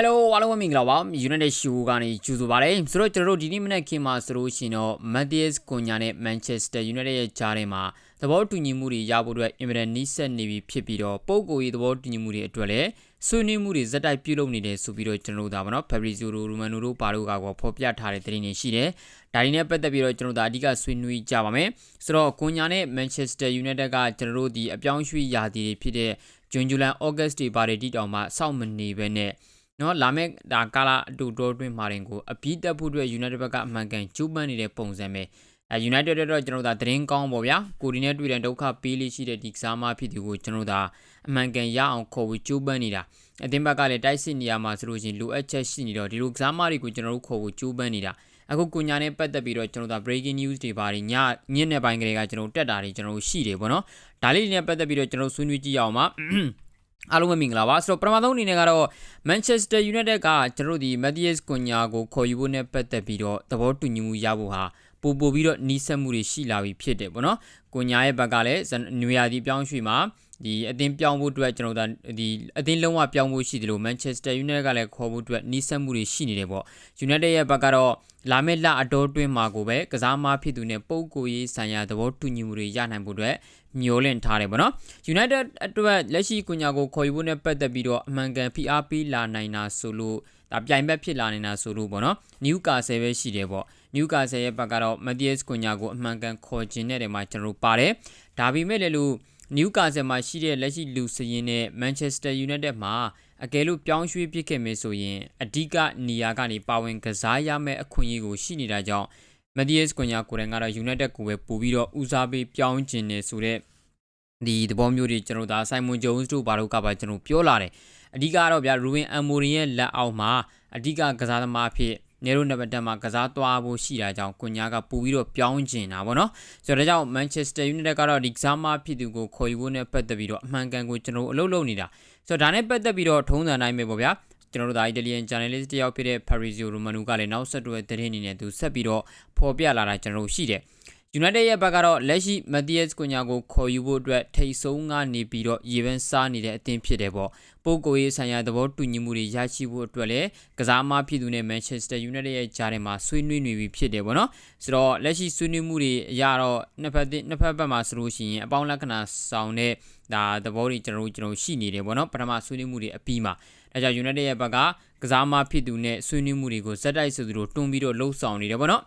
Hello အားလုံးပဲမင်္ဂလာပါ United Show ကနေကြိုဆိုပါရစေဆိုတော့ကျွန်တော်တို့ဒီနေ့မနေ့ခင်မှာဆိုလို့ရှိရင်တော့ Matthias Cunha နဲ့ Manchester United ရဲ့ကြားထဲမှာသဘောတူညီမှုတွေရဖို့အတွက်အင်မတန်နီးစပ်နေပြီဖြစ်ပြီးတော့ပုံကိုရေးသဘောတူညီမှုတွေအတွက်လည်းဆွေးနွေးမှုတွေဇက်တိုက်ပြုလုပ်နေတယ်ဆိုပြီးတော့ကျွန်တော်တို့ဒါပါနော် Fabrizio Romano တို့ပါတို့ကတော့ဖော်ပြထားတဲ့သတင်းတွေရှိတယ်ဒါဒီနဲ့ပတ်သက်ပြီးတော့ကျွန်တော်တို့အဓိကဆွေးနွေးကြပါမယ်ဆိုတော့ Cunha နဲ့ Manchester United ကကျွန်တော်တို့ဒီအပြောင်းရွှေ့ရာသီတွေဖြစ်တဲ့ June July August တွေပါတွေတိတောင်မှစောင့်မနေဘဲနဲ့ နော်လာမယ့်ဒါကာလာအတူတော်တွင်းမှာရင်ကိုအပြည့်တက်ဖို့အတွက် United ဘက်ကအမှန်ကန်ကြိုးပမ်းနေတဲ့ပုံစံပဲအဲ United တော့ကျွန်တော်တို့ဒါသတင်းကောင်းပေါ့ဗျာကိုဒီနဲ့တွေ့တဲ့ဒုက္ခပေးလေးရှိတဲ့ဒီကစားမဖြစ်သူကိုကျွန်တော်တို့ဒါအမှန်ကန်ရအောင်ခေါ်ပြီးကြိုးပမ်းနေတာအသင်းဘက်ကလည်းတိုက်စစ်နေရမှာဆိုလို့ရှိရင်လိုအပ်ချက်ရှိနေတော့ဒီလိုကစားမတွေကိုကျွန်တော်တို့ခေါ်ဖို့ကြိုးပမ်းနေတာအခုကုညာနဲ့ပတ်သက်ပြီးတော့ကျွန်တော်တို့ breaking news တွေပါတယ်ညညနေပိုင်းကလေးကကျွန်တော်တက်တာတွေကျွန်တော်တို့ရှိတယ်ပေါ့နော်ဒါလေးတွေနဲ့ပတ်သက်ပြီးတော့ကျွန်တော်ဆွေးနွေးကြည့်ရအောင်ပါ အားလုံးပဲမင်္ဂလာပါဆိုတော့ပထမဆုံးအနေနဲ့ကတော့ Manchester United ကကျွန်တော်တို့ဒီ Matthias Cunha ကိုခေါ်ယူဖို့နဲ့ပတ်သက်ပြီးတော့သဘောတူညီမှုရဖို့ဟာပို့ပို့ပြီးတော့နီးစပ်မှုတွေရှိလာပြီဖြစ်တယ်ပေါ့နော်။ Cunha ရဲ့ဘက်ကလည်းနွေရာသီပြောင်းရွှေ့မှာ ဒီအသင်းပြောင်းဖို့အတွက်ကျွန်တော်တို့ဒီအသင်းလုံးဝပြောင်းဖို့ရှိတယ်လို့ Manchester United ကလည်းခေါ်ဖို့အတွက်နီးစပ်မှုတွေရှိနေတယ်ပေါ့ United ရဲ့ဘက်ကတော့လာမယ့်လအတော်တွင်းမှာကိုပဲကစားမဖြစ်သူနဲ့ပုံကိုရေးဆိုင်ရာသဘောတူညီမှုတွေရနိုင်ဖို့အတွက်မျှော်လင့်ထားတယ်ပေါ့နော် United အတွက်လက်ရှိကုညာကိုခေါ်ယူဖို့နဲ့ပတ်သက်ပြီးတော့အမှန်ကန်ဖိအားပေးလာနိုင်တာဆိုလို့ဒါပြိုင်ဘက်ဖြစ်လာနေတာဆိုလို့ပေါ့နော် Newcastle ပဲရှိတယ်ပေါ့ Newcastle ရဲ့ဘက်ကတော့ Matthias Cunha ကိုအမှန်ကန်ခေါ်ခြင်းတဲ့နေရာမှာကျွန်တော်ပါတယ်ဒါပေမဲ့လည်းလို့ Newcastle မှာရှိတဲ့လက်ရှိလူစရင်နဲ့ Manchester United မှာအကယ်လို့ပြောင်းရွှေ့ပြစ်ခဲ့မယ်ဆိုရင်အဓိကနေရာကနေပါဝင်ကစားရမယ့်အခွင့်အရေးကိုရှိနေတာကြောင့် Matthias Cunha ကိုယ်တိုင်ကတော့ United ကိုပဲပို့ပြီးတော့ဦးစားပေးပြောင်းကျင်နေဆိုတဲ့ဒီသဘောမျိုးတွေကျွန်တော်ဒါ Simon Jones တို့ဘာလို့ကပါကျွန်တော်ပြောလာတယ်အဓိကတော့ဗျာ Ruben Amorim ရဲ့လက်အောက်မှာအဓိကကစားသမားဖြစ် နေရိုနဘတ်တက်မှာကစားသွားဖို့ရှိတာကြောင့်ကွန်ညာကပူပြီးတော့ပြောင်းကျင်တာပေါ့နော်ဆိုတော့ဒါကြောင့် Manchester United ကတော့ဒီကစားမဖြစ်သူကိုခေါ်ယူဖို့နဲ့ပတ်သက်ပြီးတော့အမှန်ကန်ကိုကျွန်တော်အလုပ်လုပ်နေတာဆိုတော့ဒါနဲ့ပတ်သက်ပြီးတော့ထုံးစံတိုင်းပဲပေါ့ဗျာကျွန်တော်တို့ဒါ Italian journalist တယောက်ဖြစ်တဲ့ Fabrizio Romano ကလည်းနောက်ဆက်တွဲသတင်းအနေနဲ့သူဆက်ပြီးတော့ဖော်ပြလာတာကျွန်တော်တို့ရှိတယ် United ရဲ့ဘက်ကတော့လက်ရှိ Matthias Cunha ကိုခေါ်ယူဖို့အတွက်ထိတ်ဆုံးကနေပြီးတော့ရေပန်းစားနေတဲ့အသင်းဖြစ်တယ်ပေါ့ပို့ကိုရေးဆိုင်ရာသဘောတူညီမှုတွေရရှိဖို့အတွက်လည်းကစားမဖြစ်သူနဲ့ Manchester United ရဲ့ကြားထဲမှာဆွေးနွေးနေပြီဖြစ်တယ်ပေါ့နော်ဆိုတော့လက်ရှိဆွေးနွေးမှုတွေအရတော့နှစ်ဖက်နှစ်ဖက်ဘက်မှာဆိုလို့ရှိရင်အပေါင်းလက္ခဏာဆောင်တဲ့ဒါသဘောတွေကျွန်တော်တို့ကျွန်တော်ရှိနေတယ်ပေါ့နော်ပထမဆွေးနွေးမှုတွေအပြီးမှာဒါကြောင့် United ရဲ့ဘက်ကကစားမဖြစ်သူနဲ့ဆွေးနွေးမှုတွေကိုစက်တိုက်ဆိုသူတို့တွန်းပြီးတော့လှုပ်ဆောင်နေတယ်ပေါ့နော်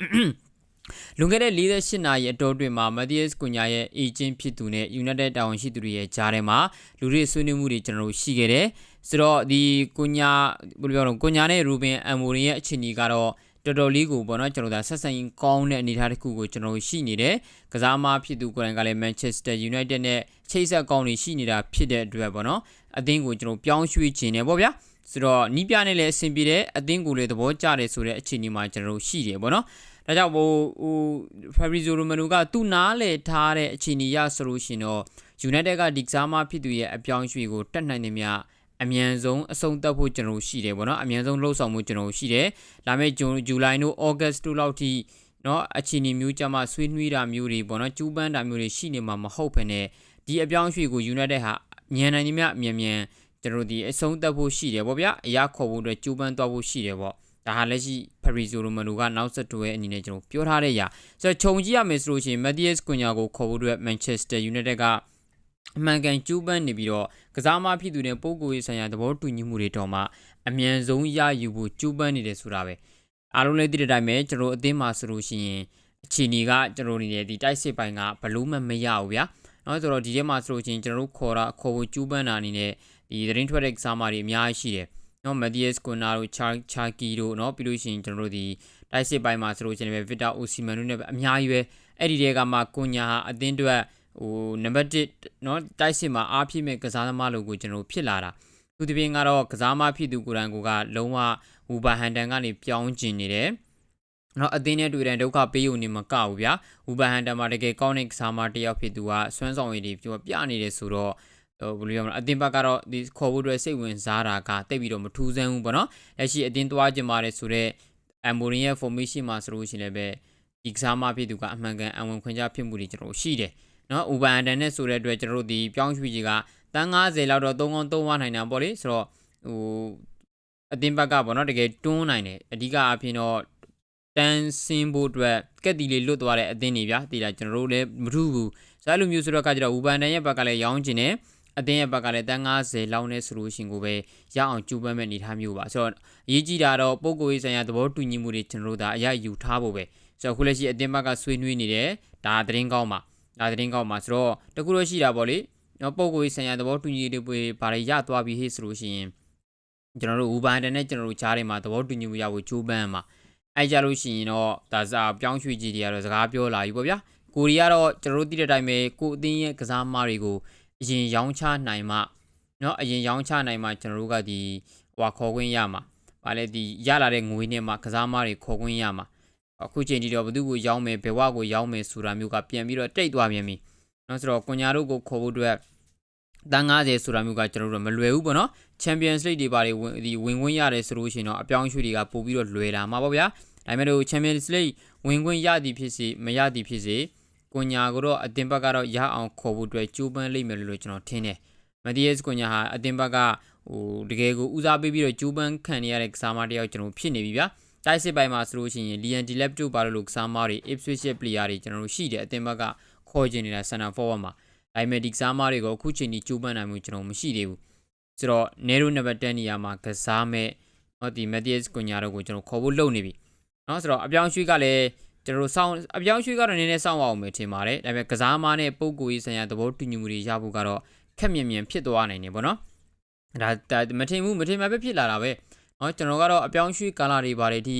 လွန်ခဲ့တဲ့48နာရီအတော်တွင်မှာ Matthias Cunha ရဲ့ agent ဖြစ်သူနဲ့ United တာဝန်ရှိသူတွေရဲ့ကြားထဲမှာလူတွေဆွေးနွေးမှုတွေကျွန်တော်တို့ရှိခဲ့တယ်။ဆိုတော့ဒီ Cunha ဘယ်လိုပြောလဲ Cunha နဲ့ Ruben Amorim ရဲ့အခြေအနေကတော့တော်တော်လေးကိုပေါ့နော်ကျွန်တော်တို့ဆက်ဆံရေးကောင်းတဲ့အနေအထားတစ်ခုကိုကျွန်တော်တို့ရှိနေတယ်။ကစားမဖြစ်သူကိုယ်တိုင်ကလည်း Manchester United နဲ့ချိတ်ဆက်ကောင်းနေရှိနေတာဖြစ်တဲ့အတွက်ပေါ့နော်အသင်းကိုကျွန်တော်ပြောင်းရွှေ့ခြင်းနေပေါ့ဗျာ။ဆိုတော့နီးပြနဲ့လည်းအဆင်ပြေတယ်အသင်းကိုလည်းသဘောကျတယ်ဆိုတဲ့အခြေအနေမှာကျွန်တော်တို့ရှိတယ်ပေါ့နော် ဒါကြောင့်ဟိုဟို Fabrizio Romano ကသူ့နားလေထားတဲ့အခြေအနေရဆိုလို့ရှင်တော့ United ကဒီကစားမဖြစ်သူရဲ့အပြောင်းရွှေ့ကိုတက်နိုင်နေမြအမြန်ဆုံးအဆုံးသတ်ဖို့ကျွန်တော်ရှိတယ်ဗောနော်အမြန်ဆုံးလှုပ်ဆောင်မှုကျွန်တော်ရှိတယ်လာမယ့်ဇွန်ဇူလိုင်တို့ဩဂတ်တို့လောက်ထိเนาะအခြေအနေမျိုးကြမှာဆွေးနွေးတာမျိုးတွေဗောနော်ကျူးပန်းတာမျိုးတွေရှိနေမှာမဟုတ်ဘဲနဲ့ဒီအပြောင်းရွှေ့ကို United ဟာမြန်နိုင်နေမြအမြန်မြန်ကျွန်တော်ဒီအဆုံးသတ်ဖို့ရှိတယ်ဗောဗျာအရာခေါ်ဖို့အတွက်ကျူးပန်းသွားဖို့ရှိတယ်ဗော ဒါဟာလက်ရှိဖရီဆိုရိုမနိုကနောက်ဆက်တွဲအနေနဲ့ကျွန်တော်ပြောထားတဲ့အရာဆိုတော့ခြုံကြည့်ရမယ်ဆိုလို့ရှိရင်မက်တီးယပ်စ်ကွန်ညာကိုခေါ်ဖို့အတွက်မန်ချက်စတာယူနိုက်တက်ကအမှန်ကန်ကျူးပန်းနေပြီးတော့ကစားမဖြစ်သူတဲ့ပုံကိုရေးဆိုင်ရာသဘောတူညီမှုတွေတောင်မှအမြန်ဆုံးရယူဖို့ကျူးပန်းနေတယ်ဆိုတာပဲအားလုံးလည်းသိတဲ့အတိုင်းပဲကျွန်တော်အသင်းမှာဆိုလို့ရှိရင်အခြေအနေကကျွန်တော်အနေနဲ့ဒီတိုက်စစ်ပိုင်းကဘလို့မှမရဘူးဗျာနော်ဆိုတော့ဒီထဲမှာဆိုလို့ရှိရင်ကျွန်တော်တို့ခေါ်တာခေါ်ဖို့ကျူးပန်းတာအနေနဲ့ဒီသတင်းထွက်တဲ့ကစားမတွေအများကြီးရှိတယ် နော်မက်ဒီယက်စ်ကိုနာတို့ချာချာကီတို့နော်ပြီးလို့ရှိရင်ကျွန်တော်တို့ဒီတိုက်စစ်ပိုင်းမှာဆိုလို့ရှိရင်ပဲဗစ်တာအိုစီမန်တို့နဲ့အများကြီးပဲအဲ့ဒီတွေကမှကိုညာဟာအသင်းအတွက်ဟိုနံပါတ်1နော်တိုက်စစ်မှာအားဖြစ်မဲ့ကစားသမားလို့ကိုကျွန်တော်ဖြစ်လာတာသူတပင်းကတော့ကစားမဖြစ်သူကိုယ်တိုင်ကိုကလုံးဝဝူဘာဟန်တန်ကနေပြောင်းကျင်နေတယ်နော်အသင်းနဲ့တွေ့တဲ့ဒုက္ခပေးုံနေမကဘူးဗျာဝူဘာဟန်တန်မှာတကယ်ကောင်းတဲ့ကစားမတစ်ယောက်ဖြစ်သူကဆွမ်းဆောင်ရည်တွေပြပြနေတယ်ဆိုတော့ ဟိုဘယ်လိုပြောမလဲအတင်းဘက်ကတော့ဒီခေါ်ဖို့အတွက်စိတ်ဝင်စားတာကတိတ်ပြီးတော့မထူးဆန်းဘူးပေါ့နော်လက်ရှိအတင်းသွားကြပါတယ်ဆိုတော့အမ်မိုရင်ရဲ့ formation မှာဆိုလို့ရှိရင်လည်းပဲဒီကစားမဖြစ်သူကအမှန်ကန်အဝင်ခွင့်ကြဖြစ်မှုတွေကျွန်တော်ရှိတယ်နော်ဥပန်အန်တန်နဲ့ဆိုတဲ့အတွက်ကျွန်တော်တို့ဒီပြောင်းရွှေ့ကြီးကတန်း90လောက်တော့3ကောင်း3ဝနိုင်တာပေါ့လေဆိုတော့ဟိုအသင်းဘက်ကပေါ့နော်တကယ်တွန်းနိုင်တယ်အဓိကအဖြစ်တော့တန်းစင်းဖို့အတွက်ကက်တီလေးလွတ်သွားတဲ့အသင်းတွေဗျာဒီလားကျွန်တော်တို့လည်းမထူးဘူးဆိုအဲ့လိုမျိုးဆိုတော့ကကြတော့ဝူပန်တန်ရဲ့ဘက်ကလည်းရောင်းချင်တယ် အသင်းရဲ့ဘက်ကလည်းတန်း90လောက်နဲ့ဆိုလို့ရှိရင်ကိုပဲရအောင်ကြိုးပမ်းမဲ့အနေထားမျိုးပါဆိုတော့အရေးကြီးတာတော့ပုံကိုယ်ရေးဆိုင်ရာသဘောတူညီမှုတွေကျွန်တော်တို့ဒါအရယူထားဖို့ပဲဆိုတော့ခုလက်ရှိအသင်းဘက်ကဆွေးနွေးနေတယ်ဒါသတင်းကောင်းပါဒါသတင်းကောင်းပါဆိုတော့တကူလို့ရှိတာပေါ့လေနော်ပုံကိုယ်ရေးဆိုင်ရာသဘောတူညီတွေဘာတွေရသွားပြီဟေ့ဆိုလို့ရှိရင်ကျွန်တော်တို့ဝူပန်တန်နဲ့ကျွန်တော်တို့ကြားထဲမှာသဘောတူညီမှုရဖို့ကြိုးပမ်းမှာအဲကြလို့ရှိရင်တော့ဒါစားပြောင်းရွှေ့ကြီးတွေကတော့စကားပြောလာပြီပေါ့ဗျာကိုရီကတော့ကျွန်တော်တို့သိတဲ့အတိုင်းပဲကိုအသင်းရဲ့ကစားမားတွေကို အရင်ရောင်းချနိုင်မှเนาะအရင်ရောင်းချနိုင်မှကျွန်တော်တို့ကဒီဟွာခေါ်ခွင့်ရမှာဗာလေဒီရလာတဲ့ငွေနဲ့မှကစားမားတွေခေါ်ခွင့်ရမှာအခုချိန်ထိတော့ဘသူကိုရောင်းမယ်ဘယ်ဝကိုရောင်းမယ်ဆိုတာမျိုးကပြန်ပြီးတော့တိတ်သွားပြန်ပြီเนาะဆိုတော့ကွန်ညာတို့ကိုခေါ်ဖို့အတွက်တန်း90ဆိုတာမျိုးကကျွန်တော်တို့မလွယ်ဘူးပေါ့နော် Champions League တွေပါတွေဝင်ဒီဝင်ခွင့်ရတယ်ဆိုလို့ရှိရင်တော့အပြောင်းအရွှေ့တွေကပို့ပြီးတော့လွယ်လာမှာပေါ့ဗျာဒါပေမဲ့လို့ Champions League ဝင်ခွင့်ရသည်ဖြစ်စေမရသည်ဖြစ်စေ ကွန်ညာကိုတော့အတင်ဘက်ကတော့ရအောင်ခေါ်ဖို့အတွက်ကြိုးပမ်းလိမ့်မယ်လို့ကျွန်တော်ထင်တယ်မဒီယက်စ်ကွန်ညာဟာအတင်ဘက်ကဟိုတကယ်ကိုဦးစားပေးပြီးတော့ကြိုးပမ်းခံနေရတဲ့ကစားမတယောက်ကျွန်တော်ဖြစ်နေပြီဗျာတိုက်စစ်ပိုင်းမှာဆိုလို့ရှိရင် Lian Dilap တို့ပါလို့ကစားမတွေ Ipswich player တွေကျွန်တော်တို့ရှိတယ်အတင်ဘက်ကခေါ်ကျင်နေတာ center forward မှာဒါပေမဲ့ဒီကစားမတွေကိုအခုချိန်ထိကြိုးပမ်းနိုင်မှုကျွန်တော်မရှိသေးဘူးဆိုတော့ Nero number 10နေရာမှာကစားမဲ့ဟောဒီ Matthias Cunha တို့ကိုကျွန်တော်ခေါ်ဖို့လုပ်နေပြီเนาะဆိုတော့အပြောင်းရွှေ့ကလည်း ကျွန်တော်တို့စောင်းအပြောင်းရွှေ့ကတော့နည်းနည်းစောင့်အောင်မယ်ထင်ပါတယ်ဒါပေမဲ့ကစားမနဲ့ပုံကိုရေးဆိုင်ရာသဘောတူညီမှုတွေရဖို့ကတော့ခက်မြင်မြင်ဖြစ်သွားနိုင်တယ်ပေါ့နော်ဒါမထင်ဘူးမထင်မှပဲဖြစ်လာတာပဲเนาะကျွန်တော်ကတော့အပြောင်းရွှေ့ကာလတွေပါတယ်ဒီ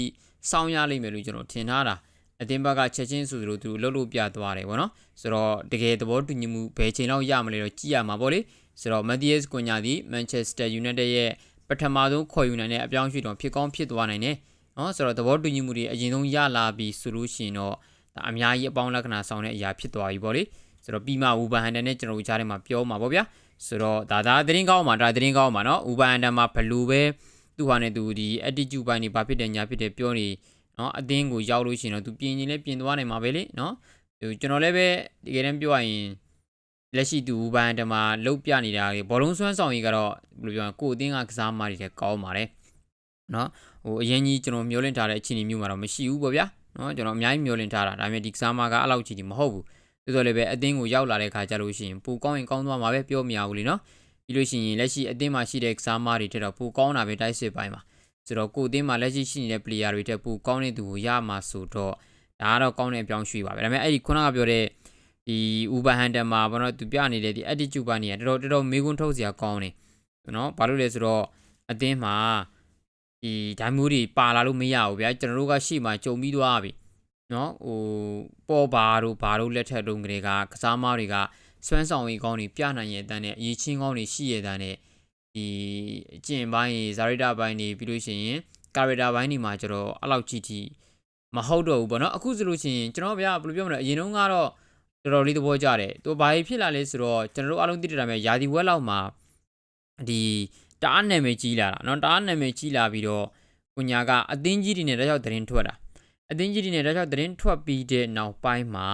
စောင်းရလိမ့်မယ်လို့ကျွန်တော်ထင်ထားတာအတင်းဘက်ကချက်ချင်းဆိုသလိုသူလှုပ်လို့ပြသွားတယ်ပေါ့နော်ဆိုတော့တကယ်သဘောတူညီမှုဘယ်ချိန်လောက်ရမလဲတော့ကြည့်ရမှာပေါ့လေဆိုတော့ Matthias Cunha ဒီ Manchester United ရဲ့ပထမဆုံးခေါ်ယူနိုင်တဲ့အပြောင်းရွှေ့တော့ဖြစ်ကောင်းဖြစ်သွားနိုင်တယ် နော်ဆိုတော့သဘောတူညီမှုတွေအရင်ဆုံးရလာပြီဆိုလို့ရှိရင်တော့ဒါအများကြီးအပေါင်းလက္ခဏာဆောင်တဲ့အရာဖြစ်သွားပြီပေါ့လေဆိုတော့ပြီးမှဝူဘန်ဟန်ဒန်နဲ့ကျွန်တော်တို့ကြားထဲမှာပြောမှာပေါ့ဗျာဆိုတော့ဒါဒါသတင်းကောင်းမှာဒါသတင်းကောင်းမှာနော်ဝူဘန်ဟန်ဒန်မှာဘလူပဲသူဟာနဲ့သူဒီ attitude ပိုင်းနေဘာဖြစ်တယ်ညာဖြစ်တယ်ပြောနေနော်အတင်းကိုရောက်လို့ရှိရင်တော့သူပြင်ရင်လည်းပြင်သွားနိုင်မှာပဲလေနော်ဟိုကျွန်တော်လည်းပဲတကယ်တမ်းပြောရရင်လက်ရှိသူဘန်တမှာလုတ်ပြနေတာဘောလုံးဆွမ်းဆောင်ကြီးကတော့ဘယ်လိုပြောရကိုအတင်းကကစားမားတွေလည်းကောင်းပါတယ် နော်ဟိုအရင်ကြီးကျွန်တော်မျောလင့်ထားတဲ့အခြေအနေမျိုးမှာတော့မရှိဘူးပေါ့ဗျာနော်ကျွန်တော်အများကြီးမျောလင့်ထားတာဒါပေမဲ့ဒီကစားမားကအဲ့လောက်ကြီးကြီးမဟုတ်ဘူးဆိုတော့လည်းပဲအတင်းကိုရောက်လာတဲ့ခါကျလို့ရှိရင်ပူကောင်းရင်ကောင်းသွားမှာပဲပြောမရဘူးလीနော်ပြီးလို့ရှိရင်လက်ရှိအတင်းမှာရှိတဲ့ကစားမားတွေထက်တော့ပူကောင်းတာပဲတိုက်စစ်ပိုင်းမှာဆိုတော့ကိုအတင်းမှာလက်ရှိရှိနေတဲ့ player တွေထက်ပူကောင်းတဲ့သူကိုရမှာဆိုတော့ဒါကတော့ကောင်းတဲ့အပြောင်းရွှေ့ပါပဲဒါပေမဲ့အဲ့ဒီခုနကပြောတဲ့ဒီ Uber Hunter မှာဘာလို့သူပြနေတဲ့ဒီ attitude ပိုင်းနေတော်တော်တော်တော်မေးခွန်းထုတ်စရာကောင်းတယ်နော်ဘာလို့လဲဆိုတော့အတင်းမှာ ဒီဓာတ်မျိုးတွေပါလာလို့မရဘူးဗျာကျွန်တော်တို့ကရှေ့မှာကြုံပြီးသွားပြီနော်ဟိုပေါ်ပါတို့ဘာတို့လက်ထက်တုန်းကလေးကကစားမားတွေကစွမ်းဆောင်ရည်ကောင်းတွေပြနိုင်ရဲ့တန်းနဲ့အရေးချင်းကောင်းတွေရှိရဲ့တန်းနဲ့ဒီအကျင့်ပိုင်းဇာရိတာပိုင်းတွေပြီးလို့ရှိရင်ကာရက်တာပိုင်းတွေမှာကျတော့အဲ့လောက်ကြီးကြီးမဟုတ်တော့ဘူးပေါ့နော်အခုဆိုလို့ရှိရင်ကျွန်တော်ဗျာဘယ်လိုပြောမလဲအရင်တုန်းကတော့တော်တော်လေးသဘောကျတယ်သူဘာဖြစ်လာလဲဆိုတော့ကျွန်တော်တို့အားလုံးသိတဲ့တိုင်းပဲယာဒီဝက်လောက်မှာဒီ တအားနာမည်ကြီးလာတာနော်တအားနာမည်ကြီးလာပြီးတော့ကိုညာကအသင်းကြီးတွေနဲ့တခြားသတင်းထွက်တာအသင်းကြီးတွေနဲ့တခြားသတင်းထွက်ပြီးတဲ့နောက်ပိုင်းမှာ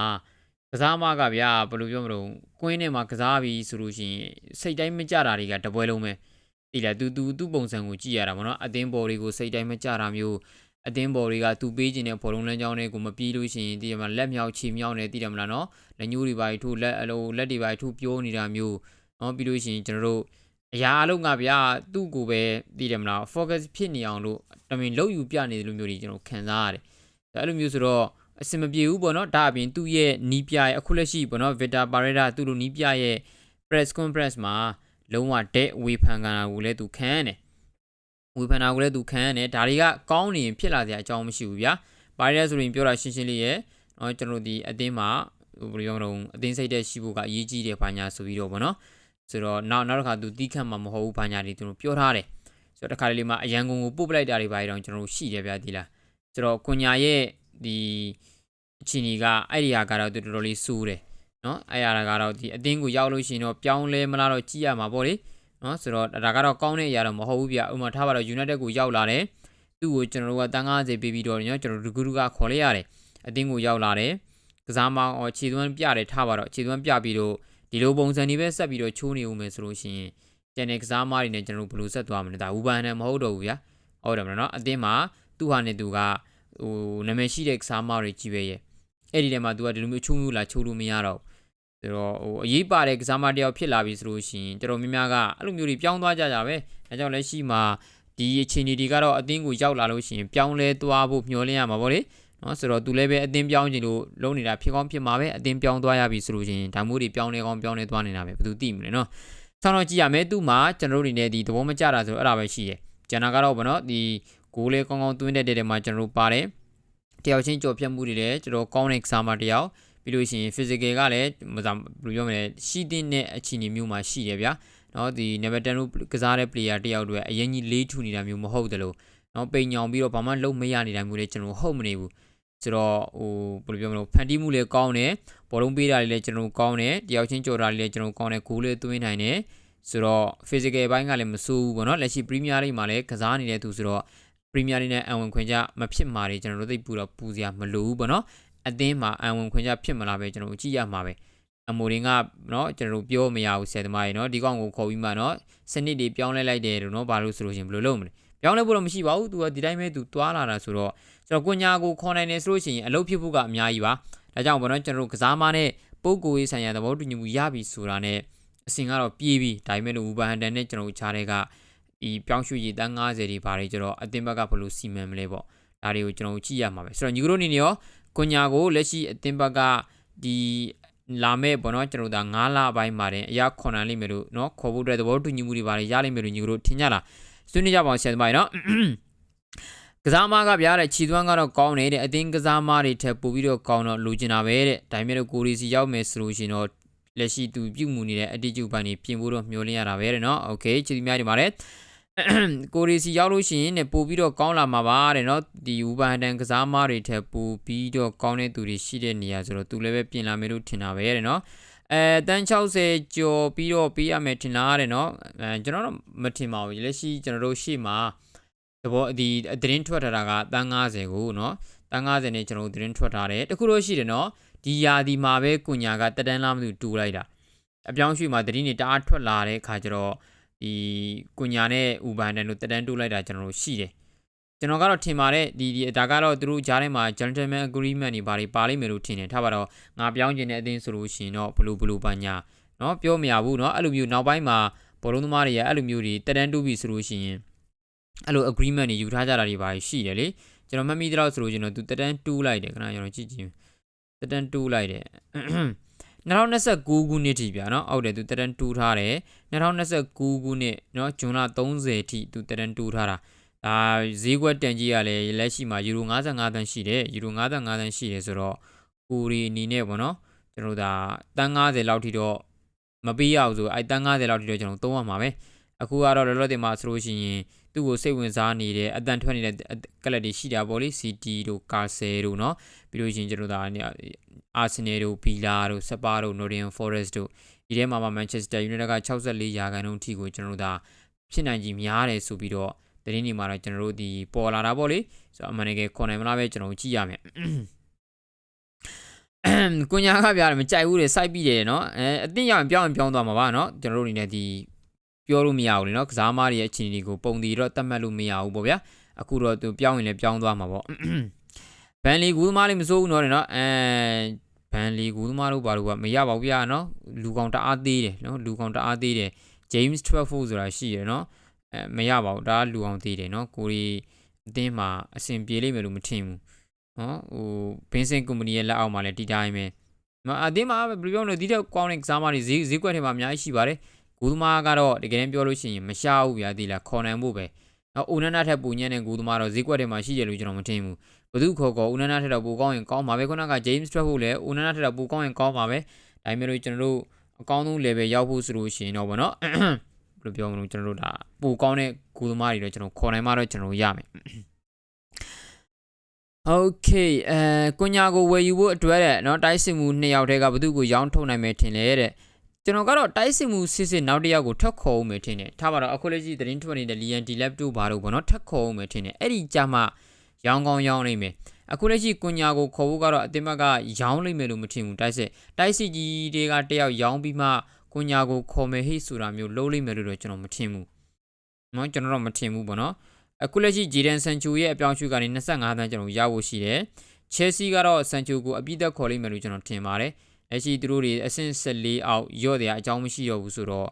ကစားမကဗျာဘယ်လိုပြောမလို့ကွင်းထဲမှာကစားပြီးဆိုလို့ရှိရင်စိတ်တိုင်းမကြတာတွေကတပွဲလုံးပဲတိလာသူသူသူ့ပုံစံကိုကြည့်ရတာဗောနော်အသင်းဘော်တွေကိုစိတ်တိုင်းမကြတာမျိုးအသင်းဘော်တွေကသူပေးခြင်းတဲ့ဘော်လုံးလမ်းကြောင်းတွေကိုမပြေးလို့ရှိရင်တိရမလက်မြောက်ခြေမြောက်နေတိရမလားနော်လက်ညှိုးတွေပါထိုးလက်အလိုလက်တွေပါထိုးပြိုးနေတာမျိုးနော်ပြီးလို့ရှိရင်ကျွန်တော်တို့ အရာအလုံးကဗျာသူ့ကိုပဲသိတယ်မလား focus ဖြစ်နေအောင်လို့တမင်လောက်ယူပြနေတယ်လို့မျိုးတွေကျွန်တော်ခံစားရတယ်ဒါအဲ့လိုမျိုးဆိုတော့အစင်မပြေဘူးပေါ့နော်ဒါအပြင်သူ့ရဲ့နီးပြရဲ့အခုလက်ရှိပေါ့နော် Vita Pareda သူ့လိုနီးပြရဲ့ press conference မှာလုံးဝတဲ့ဝေဖန်ကနာကိုလည်းသူခံရတယ်ဝေဖန်တာကိုလည်းသူခံရတယ်ဒါတွေကကောင်းနေရင်ဖြစ်လာစရာအကြောင်းမရှိဘူးဗျာ Pareda ဆိုရင်ပြောတာရှင်းရှင်းလေးရဲ့နော်ကျွန်တော်ဒီအတင်းမှာဘယ်လိုပြောမလို့အတင်းစိတ်တဲ့ရှိဖို့ကအရေးကြီးတယ်ဘာညာဆိုပြီးတော့ပေါ့နော် ဆိုတော့နောက်နောက်တစ်ခါသူတီးခတ်မှာမဟုတ်ဘူးဘာညာတွေသူတို့ပြောထားတယ်ဆိုတော့တစ်ခါတလေမှာအရန်ကုန်ကိုပို့ပလိုက်တာတွေပါတော့ကျွန်တော်တို့ရှိတယ်ဗျာဒီလားဆိုတော့ကွန်ညာရဲ့ဒီအချင်းကြီးကအဲ့ဒီဟာကတော့သူတော်တော်လေးစိုးတယ်နော်အဲ့ဟာကတော့ဒီအတင်းကိုရောက်လို့ရှိရင်တော့ပြောင်းလဲမလားတော့ကြည့်ရမှာပေါ့လေနော်ဆိုတော့ဒါကတော့ကောင်းတဲ့အရာတော့မဟုတ်ဘူးဗျဥမာထားပါတော့ United ကိုရောက်လာတယ်သူ့ကိုကျွန်တော်တို့ကတန်း90ပေးပြီးတော့ညကျွန်တော်တို့ဒူဂူကခေါ်လိုက်ရတယ်အတင်းကိုရောက်လာတယ်ကစားမောင်းခြေသွမ်းပြတယ်ထားပါတော့ခြေသွမ်းပြပြီးတော့ ဒီလိုပုံစံတွေပဲဆက်ပြီးတော့ချိုးနေဦးမယ်ဆိုလို့ရှိရင်ကျန်တဲ့ကစားမားတွေနဲ့ကျွန်တော်တို့ဘယ်လိုဆက်သွားမလဲဒါဝူဘန်နဲ့မဟုတ်တော့ဘူးဗျာဟုတ်တယ်မလားနော်အသင်းမှာသူ့ဟာနဲ့သူကဟိုနာမည်ရှိတဲ့ကစားမတွေကြီးပဲရဲ့အဲ့ဒီထဲမှာသူကဒီလိုမျိုးချိုးမျိုးလာချိုးလို့မရတော့ဘူးဆိုတော့ဟိုအရေးပါတဲ့ကစားမတစ်ယောက်ဖြစ်လာပြီဆိုလို့ရှိရင်တော်တော်များများကအဲ့လိုမျိုးတွေပြောင်းသွားကြကြပဲဒါကြောင့်လက်ရှိမှာဒီအခြေအနေတွေကတော့အသင်းကိုရောက်လာလို့ရှိရင်ပြောင်းလဲသွားဖို့မျှော်လင့်ရမှာပေါ့လေ နော်ဆိုတော့သူလည်းပဲအသင်းပြောင်းချင်လို့လုံးနေတာဖြစ်ကောင်းဖြစ်မှာပဲအသင်းပြောင်းသွားရပြီဆိုလို့ရှိရင်ဒါမျိုးတွေပြောင်းလဲကောင်းပြောင်းလဲသွားနေတာပဲဘယ်သူသိမလဲနော်ဆောင်းတော့ကြည့်ရမယ်သူ့မှာကျွန်တော်တို့အနေနဲ့ဒီသဘောမကျတာဆိုတော့အဲ့ဒါပဲရှိတယ်ကျန်တာကတော့ဗောနော်ဒီဂိုးလေးကောင်းကောင်းသွင်းတဲ့တဲ့မှာကျွန်တော်တို့ပါတယ်တယောက်ချင်းကြော်ဖြတ်မှုတွေလည်းကျွန်တော်ကောင်းတဲ့ကစားမတယောက်ပြီးလို့ရှိရင် physical ကလည်းမစားဘယ်လိုပြောမလဲရှိတဲ့အခြေအနေမျိုးမှာရှိတယ်ဗျာနော်ဒီ number 10လို့ကစားတဲ့ player တယောက်တွေအရင်ကြီးလေးထူနေတာမျိုးမဟုတ်တယ်လို့နော်ပိန်ညောင်ပြီးတော့ဘာမှလုံးမရနေတာမျိုးလည်းကျွန်တော်ဟုတ်မနေဘူး ဆိုတော့ဟိုဘယ်လိုပြောမလဲဖန်တီးမှုလည်းကောင်းတယ်ဘောလုံးပေးတာလည်းကျွန်တော်ကောင်းတယ်တယောက်ချင်းကြော်တာလည်းကျွန်တော်ကောင်းတယ်ဂိုးလေးသွင်းနိုင်တယ်ဆိုတော့ physical ဘိုင်းကလည်းမဆိုးဘူးပေါ့နော်လက်ရှိ Premier League မှာလည်းကစားနေတဲ့သူဆိုတော့ Premier League နဲ့အဝင်ခွင့်ကြမဖြစ်မှာတွေကျွန်တော်တို့သိပူတော့ပူစရာမလိုဘူးပေါ့နော်အသင်းမှာအဝင်ခွင့်ကြဖြစ်မလားပဲကျွန်တော်တို့ကြည့်ရမှာပဲအမိုရင်ကနော်ကျွန်တော်တို့ပြောမရဘူးဆယ်သမားရေနော်ဒီကောင်ကိုခေါ်ပြီးမှနော်စနစ်တွေပြောင်းလဲလိုက်တယ်လို့နော်ဘာလို့ဆိုလို့ရှိရင်ဘယ်လိုလုပ်မလဲ ပြောင်းလဲဖို့တော့မရှိပါဘူး तू ကဒီတိုင်းပဲ तू တွာလာတာဆိုတော့ကျွန်တော်ကိုညာကိုခေါ်နိုင်တယ်ဆိုလို့ရှိရင်အလုပ်ဖြစ်ဖို့ကအများကြီးပါဒါကြောင့်ဘောနော်ကျွန်တော်တို့ကစားမနဲ့ပုံကိုရေးဆိုင်ရာသဘောတူညီမှုရပြီဆိုတာနဲ့အစင်ကတော့ပြေးပြီဒါပေမဲ့လို့ဝူဘဟန်တန်နဲ့ကျွန်တော်တို့ခြားတဲ့ကဒီပြောင်းရွှေ့ရေးတန်း90တွေဘာတွေကျတော့အတင်းဘက်ကဘယ်လိုစီမံမလဲပေါ့ဒါတွေကိုကျွန်တော်ကြည့်ရမှာပဲဆိုတော့ညီကတို့အနေနဲ့ရောကိုညာကိုလက်ရှိအတင်းဘက်ကဒီလာမဲ့ပေါ့နော်ကျွန်တော်တို့ဒါ9လပိုင်းမှာတင်အရာခွန်နိုင်လိမ့်မယ်လို့နော်ခေါ်ဖို့အတွက်သဘောတူညီမှုတွေဘာတွေရလိမ့်မယ်လို့ညီကတို့ထင်ကြလား ဆွေးနွေးကြပါအောင်ဆရာသမားနော်ကစားမကဗျာတဲ့ခြီသွမ်းကတော့ကောင်းနေတဲ့အတင်းကစားမတွေထက်ပိုပြီးတော့ကောင်းတော့လိုချင်တာပဲတဲ့ဒါပေမဲ့လို့ကိုရီစီရောက်မယ်ဆိုလို့ရှိရင်တော့လက်ရှိသူပြုတ်မှုနေတဲ့အတီကျူပန်နေပြင်ဖို့တော့မျှော်လင့်ရတာပဲတဲ့နော်โอเคချီသီးများဒီမှာတဲ့ကိုရီစီရောက်လို့ရှိရင်ねပို့ပြီးတော့ကောင်းလာမှာပါတဲ့เนาะဒီဝူဘန်တန်ကစားမတွေထက်ပို့ပြီးတော့ကောင်းတဲ့သူတွေရှိတဲ့နေရာဆိုတော့သူလည်းပဲပြင်လာမယ်လို့ထင်တာပဲတဲ့เนาะ အဲတန်း60ကျော်ပြီးတော့ပေးရမယ်ထင်လားတဲ့နော်အဲကျွန်တော်တော့မထင်ပါဘူးလက်ရှိကျွန်တော်တို့ရှေ့မှာသဘောဒီသတင်းထွက်ထားတာကတန်း90ကိုနော်တန်း90နဲ့ကျွန်တော်တို့သတင်းထွက်ထားတယ်တခုတော့ရှိတယ်နော်ဒီယာဒီမှာပဲကုညာကတက်တန်းလားမသိဘူးတူလိုက်တာအပြောင်းရွှေ့မှာသတင်းတွေတအားထွက်လာတဲ့အခါကျတော့ဒီကုညာနဲ့ဥပန်တန်တို့တက်တန်းတူလိုက်တာကျွန်တော်တို့ရှိတယ် ကျွန်တော်ကတော့ထင်ပါတယ်ဒီဒီဒါကတော့သူတို့ကြားထဲမှာ gentleman agreement တွေဘာတွေပါလိမ့်မယ်လို့ထင်တယ်ထားပါတော့ငါပြောင်းကျင်တဲ့အသင်းဆိုလို့ရှိရင်တော့ဘလူးဘလူးပညာเนาะပြောမရဘူးเนาะအဲ့လိုမျိုးနောက်ပိုင်းမှာဘောလုံးသမားတွေရအဲ့လိုမျိုးတွေတက်တန်းတိုးပြီဆိုလို့ရှိရင်အဲ့လို agreement တွေယူထားကြတာတွေပါရှိတယ်လေကျွန်တော်မှတ်မိတော့ဆိုလို့ကျွန်တော်သူတက်တန်းတိုးလိုက်တယ်ခဏကျွန်တော်ကြည့်ကြည့်တက်တန်းတိုးလိုက်တယ်2029ခုနှစ်ထိဗျာเนาะဟုတ်တယ်သူတက်တန်းတူထားတယ်2029ခုနှစ်เนาะဇွန်လ30ထိသူတက်တန်းတူထားတာ ဒါဈေးကွက်တန်ကြီးကလည်းလက်ရှိမှာယူရို55တန်းရှိတယ်ယူရို55တန်းရှိတယ်ဆိုတော့ကိုရီအနေနဲ့ပေါ့နော်ကျွန်တော်ဒါတန်း90လောက်ထိတော့မပေးရဘူးဆိုအဲတန်း90လောက်ထိတော့ကျွန်တော်သုံးရမှာပဲအခုကတော့လောလောဆယ်မှာဆိုလို့ရှိရင်သူ့ကိုစိတ်ဝင်စားနေတဲ့အတန်ထွက်နေတဲ့ကလပ်တွေရှိတာပေါ့လေ CT တို့ Castle တို့เนาะပြီးလို့ရှိရင်ကျွန်တော်ဒါအာဆင်နယ်တို့ဘီလာတို့စပါတို့နိုရီယန်ဖော်ရက်စ်တို့ဒီထဲမှာမှမန်ချက်စတာယူနိုက်က64ရာခိုင်နှုန်းအထိကိုကျွန်တော်တို့ဒါဖြစ်နိုင်ကြီးများတယ်ဆိုပြီးတော့ သတင်းတွေမှာတော့ကျွန်တော်တို့ဒီပေါ်လာတာပေါ့လေဆိုတော့အမှန်တကယ်ခွန်နိုင်မလားပဲကျွန်တော်ကြည့်ရမယ်ကိုညာကပြရတယ်မကြိုက်ဘူးလေစိုက်ပြီးတယ်နော်အဲအတင်းရအောင်ပြောင်းရင်ပြောင်းသွားမှာပါနော်ကျွန်တော်တို့အနေနဲ့ဒီပြောလို့မရဘူးလေနော်ကစားမားတွေရဲ့အခြေအနေကိုပုံတီတော့တတ်မှတ်လို့မရဘူးပေါ့ဗျာအခုတော့သူပြောင်းရင်လည်းပြောင်းသွားမှာပေါ့ဘန်လီကူသမားလေးမစိုးဘူးနော်နော်အဲဘန်လီကူသမားတို့ဘာလို့ကမရပါဘူးဗျာနော်လူကောင်တအားသေးတယ်နော်လူကောင်တအားသေးတယ် James 12ဆိုတာရှိတယ်နော် အဲမရပါဘူးဒါလူအောင်သေးတယ်နော်ကိုရီအတင်းမှာအဆင်ပြေလိမ့်မယ်လို့မထင်ဘူးနော်ဟိုဘင်းစင်ကုမ္ပဏီရဲ့လက်အောက်မှာလည်းဒီတိုင်းပဲမအတင်းမှာဘယ်လိုပြောလို့ဒီတော့ကောင်းတဲ့ကစားမတွေဈေးဈေးကွက်ထဲမှာအများကြီးရှိပါတယ်ဂူသမားကတော့တကယ်တမ်းပြောလို့ရှိရင်မရှားဘူးဗျာဒီလားခေါ်နိုင်ဖို့ပဲနော်ဦးနန္ဒထက်ပူညံ့တဲ့ဂူသမားတော့ဈေးကွက်ထဲမှာရှိတယ်လို့ကျွန်တော်မထင်ဘူးဘသူခေါ်ခေါ်ဦးနန္ဒထက်တော့ပူကောင်းရင်ကောင်းပါပဲခုနက James Trapp ဖို့လည်းဦးနန္ဒထက်တော့ပူကောင်းရင်ကောင်းပါပဲဒါပေမဲ့လို့ကျွန်တော်တို့အကောင်းဆုံး level ရောက်ဖို့ဆိုလို့ရှိရင်တော့ဗောနော် ဘယ်လိုပြောမလို့ကျွန်တော်တို့ဒါပူကောင်းတဲ့ဂူသမားတွေတော့ကျွန်တော်ခေါ်နိုင်မှတော့ကျွန်တော်ရမယ်โอเคအဲကိုညာကိုဝယ်ယူဖို့အတွက်တဲ့เนาะတိုက်စစ်မှုနှစ်ယောက်တည်းကဘသူ့ကိုရောင်းထုတ်နိုင်မယ်ထင်လေတဲ့ကျွန်တော်ကတော့တိုက်စစ်မှုစစ်စစ်နောက်တစ်ယောက်ကိုထပ်ခေါ်အောင်မယ်ထင်တယ်ထားပါတော့အခုလက်ရှိသတင်းထွက်နေတဲ့ Lian D-Lab တို့ဘာလို့ဘောနော်ထပ်ခေါ်အောင်မယ်ထင်တယ်အဲ့ဒီကြမှာရောင်းကောင်းရောင်းနိုင်မယ်အခုလက်ရှိကွန်ညာကိုခေါ်ဖို့ကတော့အတင်မကရောင်းလိုက်မယ်လို့မထင်ဘူးတိုက်စစ်တိုက်စစ်ကြီးတွေကတယောက်ရောင်းပြီးမှ ကိုညာကိုခေါ်မယ်ဟိဆိုတာမျိုးလုပ်လိမ့်မယ်လို့တော့ကျွန်တော်မထင်ဘူး။နော်ကျွန်တော်တော့မထင်ဘူးပေါ့နော်။အခုလက်ရှိဂျီဒန်ဆန်ချိုရဲ့အပြောင်းအရွှေ့ကနေ25တန်းကျွန်တော်ရဖို့ရှိတယ်။ချဲစီကတော့ဆန်ချိုကိုအပြည့်သက်ခေါ်လိမ့်မယ်လို့ကျွန်တော်ထင်ပါတယ်။လက်ရှိသူတို့တွေအဆင့်14အောက်ရော့တဲ့အကြောင်းမရှိတော့ဘူးဆိုတော့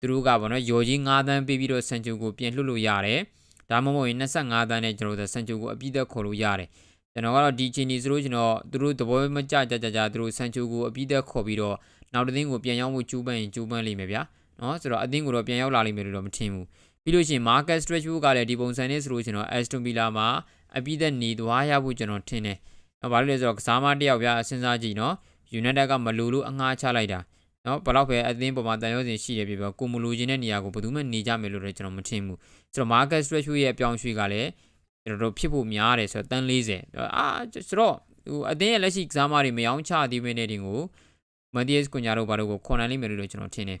သူတို့ကပေါ့နော်ရော်ကြီး9တန်းပေးပြီးတော့ဆန်ချိုကိုပြင်လွှတ်လို့ရတယ်။ဒါမှမဟုတ်ရင်25တန်းနဲ့ကျွန်တော်တို့ဆန်ချိုကိုအပြည့်သက်ခေါ်လို့ရတယ်။ကျွန်တော်ကတော့ဒီချင်းဒီဆိုလို့ကျွန်တော်သူတို့သဘောမကျကြကြကြသူတို့ဆန်ချိုကိုအပြည့်သက်ခေါ်ပြီးတော့ နောက်တစ်သင်းကိုပြန်ရောက်မှုကျူးပန်းရင်ကျူးပန်းလိမ့်မယ်ဗျာနော်ဆိုတော့အသင်းကိုတော့ပြန်ရောက်လာလိမ့်မယ်လို့တော့မထင်ဘူးပြီးလို့ရှိရင် market stretchwood ကလည်းဒီပုံစံနဲ့ဆိုလို့ကျွန်တော် Aston Villa မှာအပြည့်သက်နေသွားရဖို့ကျွန်တော်ထင်တယ်နော်ဘာလို့လဲဆိုတော့ကစားမတစ်ယောက်ဗျာစဉ်းစားကြည့်နော် United ကမလူလို့အငှားချလိုက်တာနော်ဘလောက်ပဲအသင်းပေါ်မှာတန်ရုံးစင်ရှိတယ်ပြပြကိုမလူချင်းတဲ့နေရာကိုဘယ်သူမှနေကြမယ်လို့တော့ကျွန်တော်မထင်ဘူးဆိုတော့ market stretchwood ရဲ့အပြောင်းရွှေ့ကလည်းကျွန်တော်တို့ဖြစ်ဖို့များတယ်ဆိုတော့တန်40အာဆိုတော့ဟိုအသင်းရဲ့လက်ရှိကစားမတွေမယောင်းချသေးဘဲနဲ့တင်ကို Matthias Cunha တို့ဘာတို့ကိုခေါ်နိုင်လိမ့်မယ်လို့ကျွန်တော်ထင်တယ်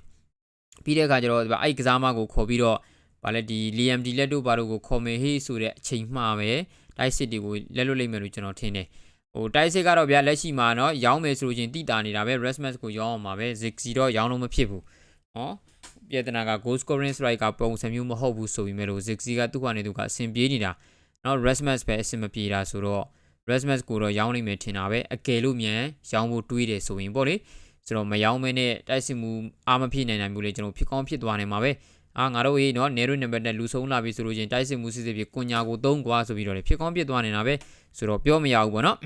ပြီးတဲ့အခါကျတော့အဲ့ကစားမကိုခေါ်ပြီးတော့ဗာလဲဒီ Liam D လက်တို့ဘာတို့ကိုခေါ်မယ်ဟေးဆိုတဲ့အချိန်မှပဲတိုက်စစ်တွေကိုလက်လွတ်လိမ့်မယ်လို့ကျွန်တော်ထင်တယ်ဟိုတိုက်စစ်ကတော့ဗျာလက်ရှိမှာเนาะရောင်းမယ်ဆိုလို့ချင်းတိတာနေတာပဲ Rasmus ကိုရောင်းအောင်ပါပဲ Ziggy တော့ရောင်းလို့မဖြစ်ဘူးဟောပြဿနာက goal scoring strike ကပုံစံမျိုးမဟုတ်ဘူးဆိုပြီးမဲ့လို့ Ziggy ကသူ့ကနေသူကအဆင်ပြေးနေတာเนาะ Rasmus ပဲအဆင်မပြေတာဆိုတော့ Rasmus ကိုတော့ရောင်းနိုင်မယ်ထင်တာပဲအကယ်လို့မြန်ရောင်းဖို့တွေးတယ်ဆိုရင်ပေါ့လေ ဆိုတော့မရောင်းမဲနဲ့တိုက်စစ်မှုအားမဖြစ်နိုင်နိုင်ဘူးလေကျွန်တော်ဖြစ်ကောင်းဖြစ်သွားနိုင်မှာပဲအာငါတို့ရေးနော်နေရိုနံပါတ်နဲ့လူဆုံးလာပြီဆိုလို့ချင်းတိုက်စစ်မှုစစ်စစ်ဖြစ်ကွန်ညာကိုသုံးကွာဆိုပြီးတော့လေဖြစ်ကောင်းဖြစ်သွားနေတာပဲဆိုတော့ပြောမရဘူးပေါ့နော်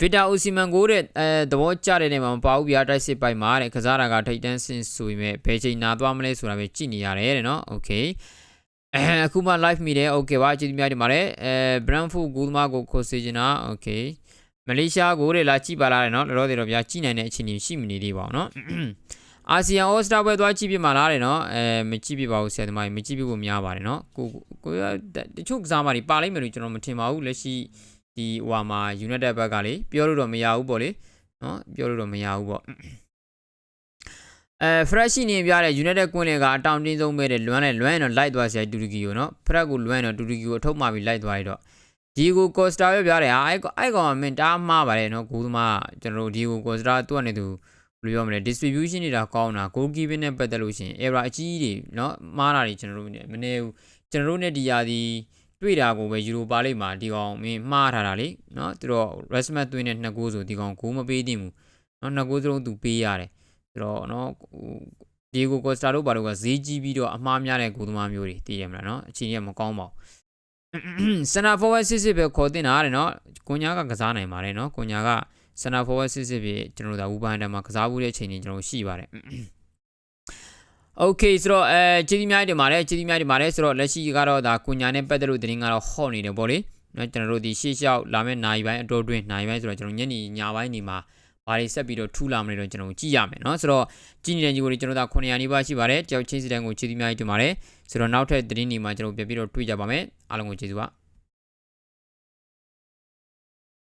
ဗီတာအိုစီမန်ကိုတဲ့အဲသဘောကျတဲ့နေမှာမပါဘူးဗျာတိုက်စစ်ပိုက်မှာတဲ့ကစားတာကထိတ်တန်းဆင်ဆိုပေမဲ့ဘယ်ချိန်နာသွားမလဲဆိုတာပဲကြည့်နေရတယ်တဲ့နော်โอเคအဲအခုမှ live မိတယ်โอเคပါကြည့်မြတ်ဒီမှာလေအဲ Brentford ဂူသမားကိုခေါ်စေချင်တာโอเค မလေးရှားကိုတဲ့လာကြည့်ပါလားတဲ့နော်တော်တော်တော်ဗျာကြည့်နိုင်တဲ့အခြေအနေရှိမနေသေးပါဘူးနော်အာဆီယံအော်စတာပွဲသွားကြည့်ပြမှာလားတဲ့နော်အဲမကြည့်ပြပါဘူးဆရာသမားကြီးမကြည့်ပြဖို့များပါတယ်နော်ကိုကိုတချို့ကစားမတွေပါလိမ့်မယ်လို့ကျွန်တော်မထင်ပါဘူးလက်ရှိဒီဟိုမှာ United ဘက်ကလေပြောလို့တော့မရဘူးပေါ့လေနော်ပြောလို့တော့မရဘူးပေါ့အဲ fresh နေပြတဲ့ United ကွင်းလေကအတောင်တင်းဆုံးပဲတဲ့လွမ်းနဲ့လွမ်းရင်တော့လိုက်သွားစရာတူရကီကိုနော် fresh ကိုလွမ်းရင်တော့တူရကီကိုအထုတ်မှပြီးလိုက်သွားရတော့ ဒီကိုကော့စတာပြောပြတယ်ဟာအဲ့အဲ့ကောင်ကမင်းတားမှားပါတယ်နော်ဂိုးသမားကျွန်တော်တို့ဒီကိုကော့စတာသူ့အနေသူဘယ်လိုပြောမလဲ distribution နေတာကောင်းတာ goal keeping နဲ့ပတ်သက်လို့ရှင် error အကြီးကြီးတွေနော်မှားတာတွေကျွန်တော်တို့မနေဘူးကျွန်တော်တို့ ਨੇ ဒီရာဒီတွေ့တာကိုပဲယူရိုပါလိမ့်မှာဒီကောင်မင်းမှားထားတာလေနော်သူတော့ resmat သွင်းတဲ့နှစ်ကိုးဆိုဒီကောင်ဂိုးမပေးသင့်ဘူးနော်နှစ်ကိုးစလုံးသူပေးရတယ်ဆိုတော့နော်ဒီကိုကော့စတာတို့ဘာလို့ကဈေးကြီးပြီးတော့အမှားများတဲ့ဂိုးသမားမျိုးတွေတည်ရမလားနော်အချိန်ကြီးမကောင်းပါဘူး စနာဖောဝက်စစ်စစ်ပဲခေါ်တင်တာတဲ့နော်ကိုညာကကစားနိုင်ပါတယ်နော်ကိုညာကစနာဖောဝက်စစ်စစ်ပဲကျွန်တော်တို့ဒါဝူပန်တန်မှာကစားမှုတဲ့အချိန်တွေကျွန်တော်ရှိပါတယ် Okay ဆိုတော့အဲခြေသီးများတင်ပါတယ်ခြေသီးများတင်ပါတယ်ဆိုတော့လက်ရှိကတော့ဒါကိုညာနဲ့ပတ်သက်လို့တင်ကတော့ဟော့နေတယ်ပေါ့လေနော်ကျွန်တော်တို့ဒီရှေ့လျှောက်လာမယ့်နိုင်ပိုင်းအတော်တွင်းနိုင်ပိုင်းဆိုတော့ကျွန်တော်ညနေညပိုင်းနေမှာဘာတွေဆက်ပြီးတော့ထူလာမလဲတော့ကျွန်တော်ကြည့်ရမယ်နော်ဆိုတော့ကြည်နေတဲ့ညီကိုတွေကျွန်တော်ဒါ900နီးပါးရှိပါတယ်တယောက်ချင်းစီတန်းကိုခြေသီးများတင်ပါတယ် ဆိုတော့နောက်ထပ်တင်းနေမှာကျွန်တော်ပြန်ပြီးတော့တွေ့ကြပါမယ်အားလုံးကိုကျေးဇူးပါ